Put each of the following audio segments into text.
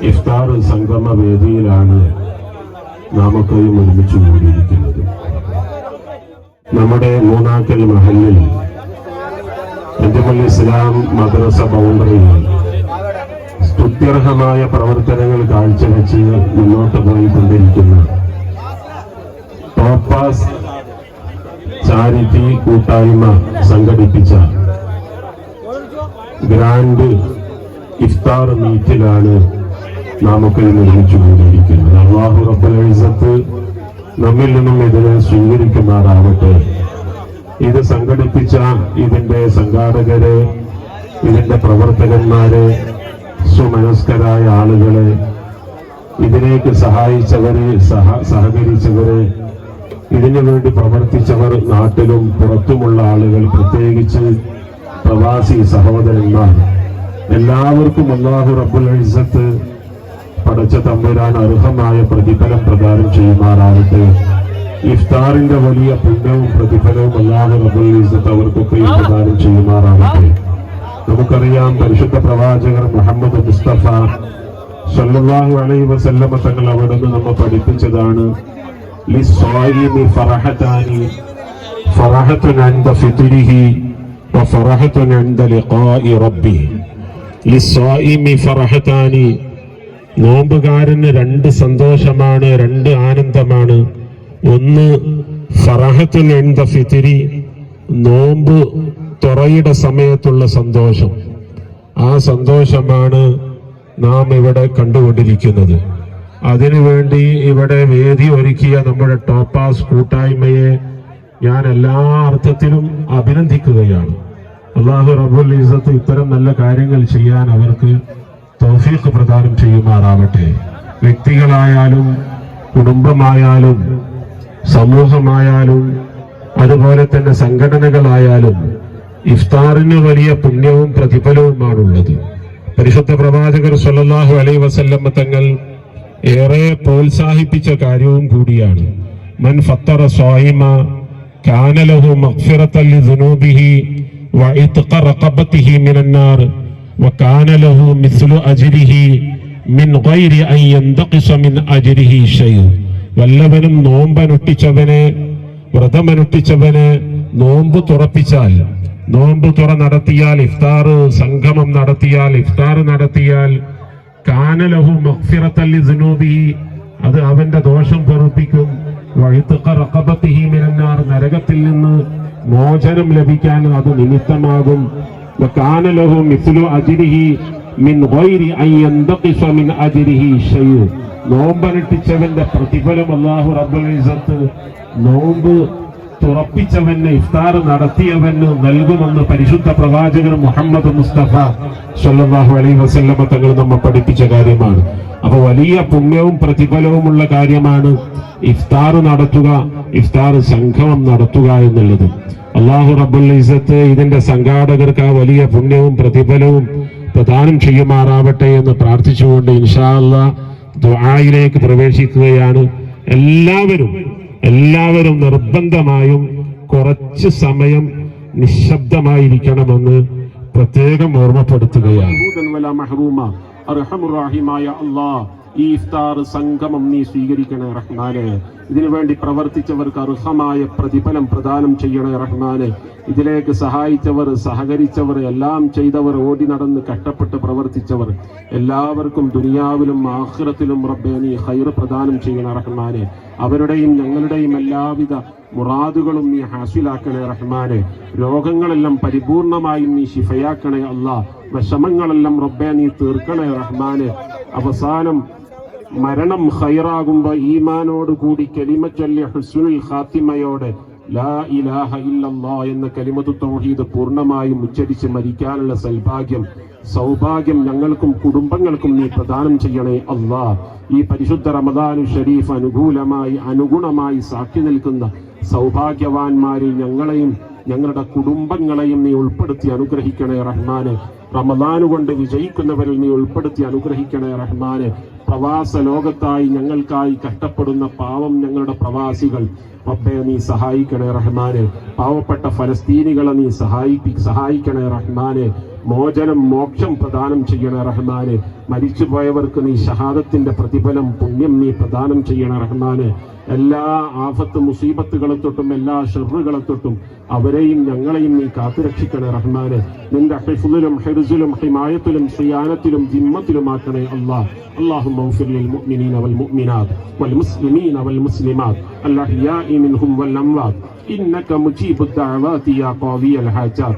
ഇഫ്താർ സംഗമ വേദിയിലാണ് നാമൊക്കെയും ഒരുമിച്ച് കൂടിയിരിക്കുന്നത്. നമ്മുടെ മൂന്നാക്കൽ മഹലിൽ അഞ്ചുമൽ ഇസ്ലാം മദ്രസ ബൗണ്ടറിയിൽ സ്തുത്യർഹമായ പ്രവർത്തനങ്ങൾ കാഴ്ചവെച്ച് മുന്നോട്ട് പോയിക്കൊണ്ടിരിക്കുന്ന ടോപ്പാസ് ചാരിറ്റി കൂട്ടായ്മ സംഘടിപ്പിച്ച ഗ്രാൻഡ് ഇഫ്താർ മീറ്റിലാണ് നാമൊക്കെ നിർമ്മിച്ചു കൊണ്ടിരിക്കുന്നത് അള്ളാഹു റബ്ബുൽ ഇസ്സത്ത് നമ്മിൽ നിന്നും ഇതിനെ സ്വീകരിക്കുമാറാവട്ടെ ഇത് സംഘടിപ്പിച്ച ഇതിന്റെ സംഘാടകരെ ഇതിന്റെ പ്രവർത്തകന്മാരെ സുമനസ്കരായ ആളുകളെ ഇതിലേക്ക് സഹായിച്ചവരെ സഹ സഹകരിച്ചവരെ ഇതിനു വേണ്ടി പ്രവർത്തിച്ചവർ നാട്ടിലും പുറത്തുമുള്ള ആളുകൾ പ്രത്യേകിച്ച് പ്രവാസി സഹോദരന്മാർ. എല്ലാവർക്കും അള്ളാഹു റബ്ബുൽ ഇസ്സത്ത് പടച്ച തമ്പുരാൻ അർഹമായ പ്രതിഫലം പ്രദാനം ചെയ്യുമാറാകട്ടെ. ഇഫ്താറിന്റെ വലിയ പുണ്യവും പ്രതിഫലവും അല്ലാതെ ഇസ്സത്ത് അവർക്കൊക്കെ പ്രദാനം ചെയ്യുമാറാകട്ടെ. നമുക്കറിയാം പരിശുദ്ധ പ്രവാചകർ മുഹമ്മദ് മുസ്തഫ സല്ലാഹു അലൈഹി വസല്ലമ തങ്ങൾ നിന്ന് നമ്മൾ പഠിപ്പിച്ചതാണ്. ഫറഹത്തുൻ നോമ്പുകാരന് രണ്ട് സന്തോഷമാണ് രണ്ട് ആനന്ദമാണ്. ഒന്ന് ഫറഹത്തുൽ എൻത നോമ്പ് തുറയുടെ സമയത്തുള്ള സന്തോഷം. ആ സന്തോഷമാണ് നാം ഇവിടെ കണ്ടുകൊണ്ടിരിക്കുന്നത്. അതിനുവേണ്ടി ഇവിടെ വേദി ഒരുക്കിയ നമ്മുടെ ടോപ്പാസ് കൂട്ടായ്മയെ ഞാൻ എല്ലാ അർത്ഥത്തിലും അഭിനന്ദിക്കുകയാണ്. അള്ളാഹു റബുൽ ഇസത്ത് ഇത്തരം നല്ല കാര്യങ്ങൾ ചെയ്യാൻ അവർക്ക് തൗഫീഖ് പ്രദാനം ചെയ്യുമാറാവട്ടെ. വ്യക്തികളായാലും കുടുംബമായാലും സമൂഹമായാലും അതുപോലെ തന്നെ സംഘടനകളായാലും ഇഫ്താറിന് വലിയ പുണ്യവും പ്രതിഫലവുമാണുള്ളത്. പരിശുദ്ധ പ്രവാചകർ സല്ലല്ലാഹു അലൈഹി വസല്ലമ്മ തങ്ങൾ ഏറെ പ്രോത്സാഹിപ്പിച്ച കാര്യവും കൂടിയാണ്. മൻ ഫത്തറ സ്വായിമ കാനലഹു ലഹു മഗ്ഫിറത്തൻ ലിദുനൂബിഹി വഇത്ഖ റഖബത്തിഹി മിനന്നാർ. وكان له مثل أجره من غير أن ينتقص من أجره شيء വല്ലവനും നോമ്പനുഷ്ഠിച്ചവനെ വ്രതമനുഷ്ഠിച്ചവനെ നോമ്പ് തുറപ്പിച്ചാൽ നോമ്പ് തുറ നടത്തിയാൽ ഇഫ്താർ സംഗമം നടത്തിയാൽ ഇഫ്താർ നടത്തിയാൽ കാനലഹു മഗ്ഫിറത്തല്ലി ദുനൂബിഹി അത് അവന്റെ ദോഷം പൊറുപ്പിക്കും വഴുത്തുക്ക റഖബത്തിഹി മിനന്നാർ നരകത്തിൽ നിന്ന് മോചനം ലഭിക്കാൻ അത് നിമിത്തമാകും وكان له مثل أجره من غير أن ينتقص من أجره شيء നോമ്പനുഷ്ഠിച്ചവന്റെ പ്രതിഫലം അള്ളാഹു റബ്ബുൽ ഇസ്സത്ത് നോമ്പ് തുറപ്പിച്ചവന് ഇഫ്താർ നടത്തിയവന് നൽകുമെന്ന് പരിശുദ്ധ പ്രവാചകൻ മുഹമ്മദ് മുസ്തഫ സല്ലല്ലാഹു അലൈഹി വസല്ലമ തങ്ങൾ നമ്മെ പഠിപ്പിച്ച കാര്യമാണ് അപ്പൊ വലിയ പുണ്യവും പ്രതിഫലവുമുള്ള കാര്യമാണ് ഇഫ്താർ നടത്തുക ഇഫ്താർ സംഗമം നടത്തുക എന്നുള്ളത് അള്ളാഹു റബ്ബുൽ ഇസത്ത് ഇതിന്റെ സംഘാടകർക്ക് ആ വലിയ പുണ്യവും പ്രതിഫലവും പ്രദാനം ചെയ്യുമാറാവട്ടെ എന്ന് പ്രാർത്ഥിച്ചുകൊണ്ട് ഇൻഷാല്ല ദുആയിലേക്ക് പ്രവേശിക്കുകയാണ്. എല്ലാവരും എല്ലാവരും നിർബന്ധമായും കുറച്ച് സമയം നിശബ്ദമായിരിക്കണമെന്ന് പ്രത്യേകം ഓർമ്മപ്പെടുത്തുകയാണ്. ഈ ഇഫ്താർ സംഗമം നീ സ്വീകരിക്കണേ റഹ്മാനെ. ഇതിനു വേണ്ടി പ്രവർത്തിച്ചവർക്ക് അർഹമായ പ്രതിഫലം പ്രദാനം ചെയ്യണേ റഹ്മാനെ. ഇതിലേക്ക് സഹായിച്ചവർ സഹകരിച്ചവർ എല്ലാം ചെയ്തവർ ഓടി നടന്ന് കഷ്ടപ്പെട്ട് പ്രവർത്തിച്ചവർ. എല്ലാവർക്കും ദുനിയാവിലും ആഹ്റത്തിലും റബ്ബെ നീ ഹൈർ പ്രദാനം ചെയ്യണ റഹ്മാനെ. അവരുടെയും ഞങ്ങളുടെയും എല്ലാവിധ മുറാദുകളും നീ ഹാസിലാക്കണേ റഹ്മാനെ. രോഗങ്ങളെല്ലാം പരിപൂർണമായും നീ ശിഫയാക്കണേ അല്ല വിഷമങ്ങളെല്ലാം റബ്ബെ നീ തീർക്കണേ റഹ്മാനെ. അവസാനം മരണം ഹൈറാകുമ്പോ ഈമാനോട് കൂടി കലിമ ചൊല്ലിയ ഹുസ്നുൽ ഖാത്തിമയോടെ ലാ ഇലാഹ ഇല്ലല്ലാ എന്ന കലിമത്തു തൗഹീദ് പൂർണമായും ഉച്ചരിച്ച് മരിക്കാനുള്ള സൗഭാഗ്യം സൗഭാഗ്യം ഞങ്ങൾക്കും കുടുംബങ്ങൾക്കും നീ പ്രദാനം ചെയ്യണേ അള്ളാ. ഈ പരിശുദ്ധ റമദാനു ഷരീഫ് അനുകൂലമായി അനുഗുണമായി സാക്ഷി നിൽക്കുന്ന സൗഭാഗ്യവാന്മാരിൽ ഞങ്ങളെയും ഞങ്ങളുടെ കുടുംബങ്ങളെയും നീ ഉൾപ്പെടുത്തി അനുഗ്രഹിക്കണേ റഹ്മാനെ. റമദാനുകൊണ്ട് വിജയിക്കുന്നവരിൽ നീ ഉൾപ്പെടുത്തി അനുഗ്രഹിക്കണേ റഹ്മാനെ. പ്രവാസ ലോകത്തായി ഞങ്ങൾക്കായി കഷ്ടപ്പെടുന്ന പാവം ഞങ്ങളുടെ പ്രവാസികൾ. പപ്പയെ നീ സഹായിക്കണേ റഹ്മാനെ. പാവപ്പെട്ട ഫലസ്തീനികളെ നീ സഹായിപ്പി സഹായിക്കണേ റഹ്മാനെ. മോചനം മോക്ഷം പ്രദാനം ചെയ്യണേ റഹ്മാനെ മരിച്ചുപോയവർക്ക് നീ ഷഹാദത്തിന്റെ പ്രതിഫലം പുണ്യം നീ പ്രദാനം ചെയ്യണേ റഹ്മാനെ എല്ലാ ആഫത്ത് മുസീബത്തുകളെ തൊട്ടും എല്ലാ ഷെറുകളെ തൊട്ടും അവരെയും ഞങ്ങളെയും നീ കാത്തുരക്ഷിക്കണേ റഹ്മാനെ നിന്റെ ഹിഫുലിലും ഹിർസിലും ഹിമായത്തിലും സിയാനത്തിലും ജിമ്മത്തിലുമാക്കണേ അള്ളാഹ് اللهم اغفر للمؤمنين والمؤمنات والمسلمين والمسلمات الأحياء منهم والأموات إنك مجيب الدعوات يا قاضي الحاجات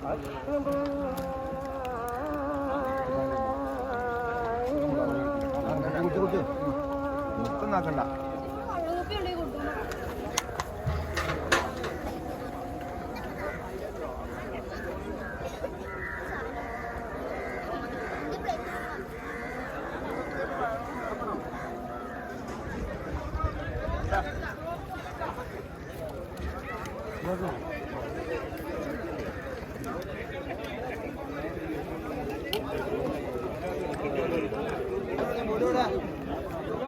那个，那个，那个，那个，那个，那个，那个，那个，那个，那个，那，